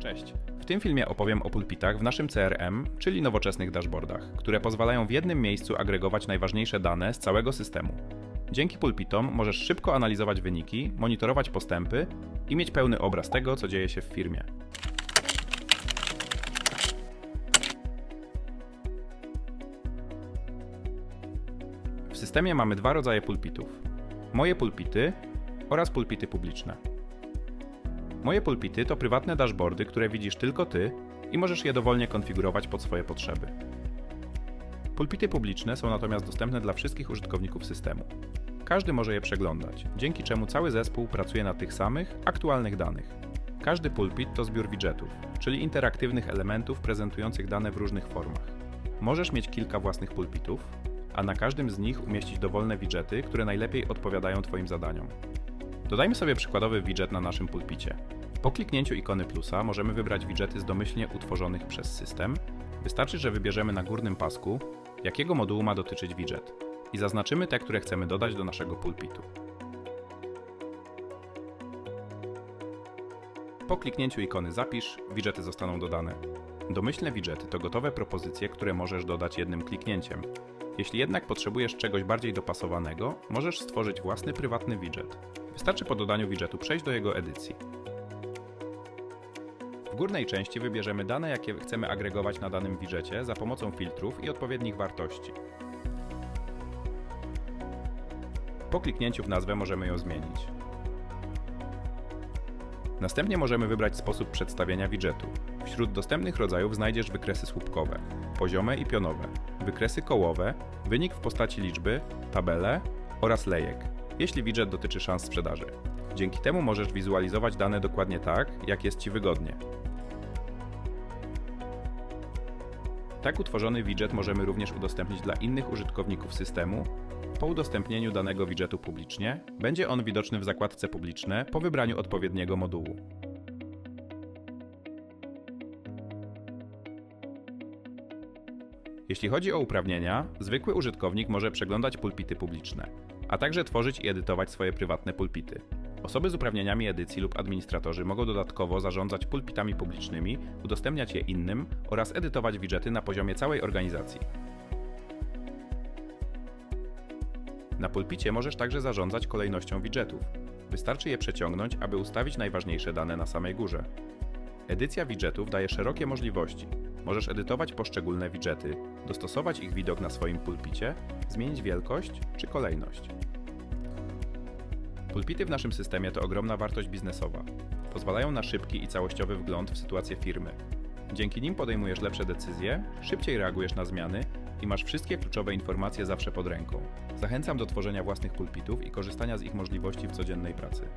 Cześć. W tym filmie opowiem o pulpitach w naszym CRM, czyli nowoczesnych dashboardach, które pozwalają w jednym miejscu agregować najważniejsze dane z całego systemu. Dzięki pulpitom możesz szybko analizować wyniki, monitorować postępy i mieć pełny obraz tego, co dzieje się w firmie. W systemie mamy dwa rodzaje pulpitów: moje pulpity oraz pulpity publiczne. Moje pulpity to prywatne dashboardy, które widzisz tylko ty i możesz je dowolnie konfigurować pod swoje potrzeby. Pulpity publiczne są natomiast dostępne dla wszystkich użytkowników systemu. Każdy może je przeglądać, dzięki czemu cały zespół pracuje na tych samych, aktualnych danych. Każdy pulpit to zbiór widgetów, czyli interaktywnych elementów prezentujących dane w różnych formach. Możesz mieć kilka własnych pulpitów, a na każdym z nich umieścić dowolne widgety, które najlepiej odpowiadają Twoim zadaniom. Dodajmy sobie przykładowy widget na naszym pulpicie. Po kliknięciu ikony plusa możemy wybrać widgety z domyślnie utworzonych przez system. Wystarczy, że wybierzemy na górnym pasku, jakiego modułu ma dotyczyć widget i zaznaczymy te, które chcemy dodać do naszego pulpitu. Po kliknięciu ikony Zapisz, widgety zostaną dodane. Domyślne widgety to gotowe propozycje, które możesz dodać jednym kliknięciem. Jeśli jednak potrzebujesz czegoś bardziej dopasowanego, możesz stworzyć własny prywatny widget. Wystarczy po dodaniu widgetu przejść do jego edycji. W górnej części wybierzemy dane, jakie chcemy agregować na danym widgecie za pomocą filtrów i odpowiednich wartości. Po kliknięciu w nazwę możemy ją zmienić. Następnie możemy wybrać sposób przedstawienia widgetu. Wśród dostępnych rodzajów znajdziesz wykresy słupkowe, poziome i pionowe, wykresy kołowe, wynik w postaci liczby, tabele oraz lejek, jeśli widget dotyczy szans sprzedaży. Dzięki temu możesz wizualizować dane dokładnie tak, jak jest Ci wygodnie. Tak utworzony widget możemy również udostępnić dla innych użytkowników systemu. Po udostępnieniu danego widgetu publicznie, będzie on widoczny w zakładce Publiczne po wybraniu odpowiedniego modułu. Jeśli chodzi o uprawnienia, zwykły użytkownik może przeglądać pulpity publiczne, a także tworzyć i edytować swoje prywatne pulpity. Osoby z uprawnieniami edycji lub administratorzy mogą dodatkowo zarządzać pulpitami publicznymi, udostępniać je innym oraz edytować widgety na poziomie całej organizacji. Na pulpicie możesz także zarządzać kolejnością widgetów. Wystarczy je przeciągnąć, aby ustawić najważniejsze dane na samej górze. Edycja widgetów daje szerokie możliwości. Możesz edytować poszczególne widgety, dostosować ich widok na swoim pulpicie, zmienić wielkość czy kolejność. Pulpity w naszym systemie to ogromna wartość biznesowa. Pozwalają na szybki i całościowy wgląd w sytuację firmy. Dzięki nim podejmujesz lepsze decyzje, szybciej reagujesz na zmiany i masz wszystkie kluczowe informacje zawsze pod ręką. Zachęcam do tworzenia własnych pulpitów i korzystania z ich możliwości w codziennej pracy.